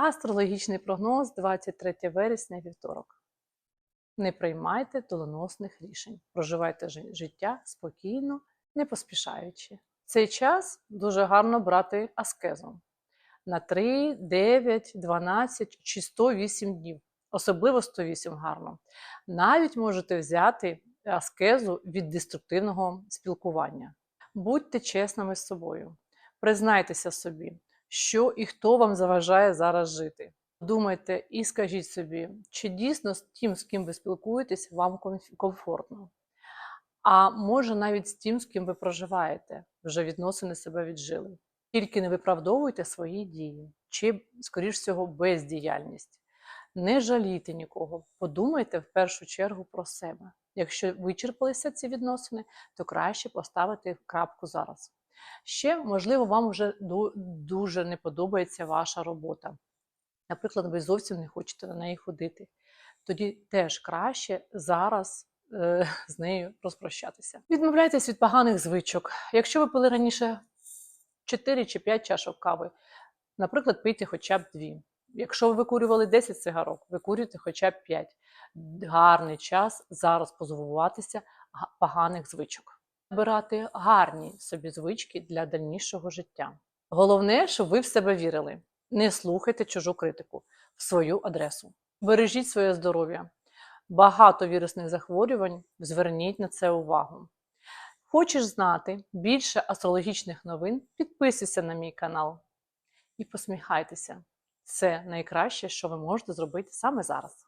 Астрологічний прогноз 23 вересня вівторок. Не приймайте доленосних рішень. Проживайте життя спокійно, не поспішаючи. Цей час дуже гарно брати аскезу на 3, 9, 12 чи 108 днів. Особливо 108 гарно. Навіть можете взяти аскезу від деструктивного спілкування. Будьте чесними з собою. Признайтеся собі, що і хто вам заважає зараз жити. Думайте і скажіть собі, чи дійсно з тим, з ким ви спілкуєтесь, вам комфортно. А може навіть з тим, з ким ви проживаєте, вже відносини себе віджили. Тільки не виправдовуйте свої дії, чи, скоріш всього, бездіяльність. Не жалійте нікого, подумайте в першу чергу про себе. Якщо вичерпалися ці відносини, то краще поставити крапку зараз. Ще, можливо, вам вже дуже не подобається ваша робота. Наприклад, ви зовсім не хочете на неї ходити. Тоді теж краще зараз е, з нею розпрощатися. Відмовляйтесь від поганих звичок. Якщо ви пили раніше 4 чи 5 чашок кави, наприклад, пийте хоча б 2. Якщо ви викурювали 10 цигарок, викурюйте хоча б 5. Гарний час зараз позбуватися поганих звичок. Обирати гарні собі звички для дальнішого життя. Головне, щоб ви в себе вірили. Не слухайте чужу критику в свою адресу. Бережіть своє здоров'я. Багато вірусних захворювань, зверніть на це увагу. Хочеш знати більше астрологічних новин? Підписуйся на мій канал і посміхайтеся. Це найкраще, що ви можете зробити саме зараз.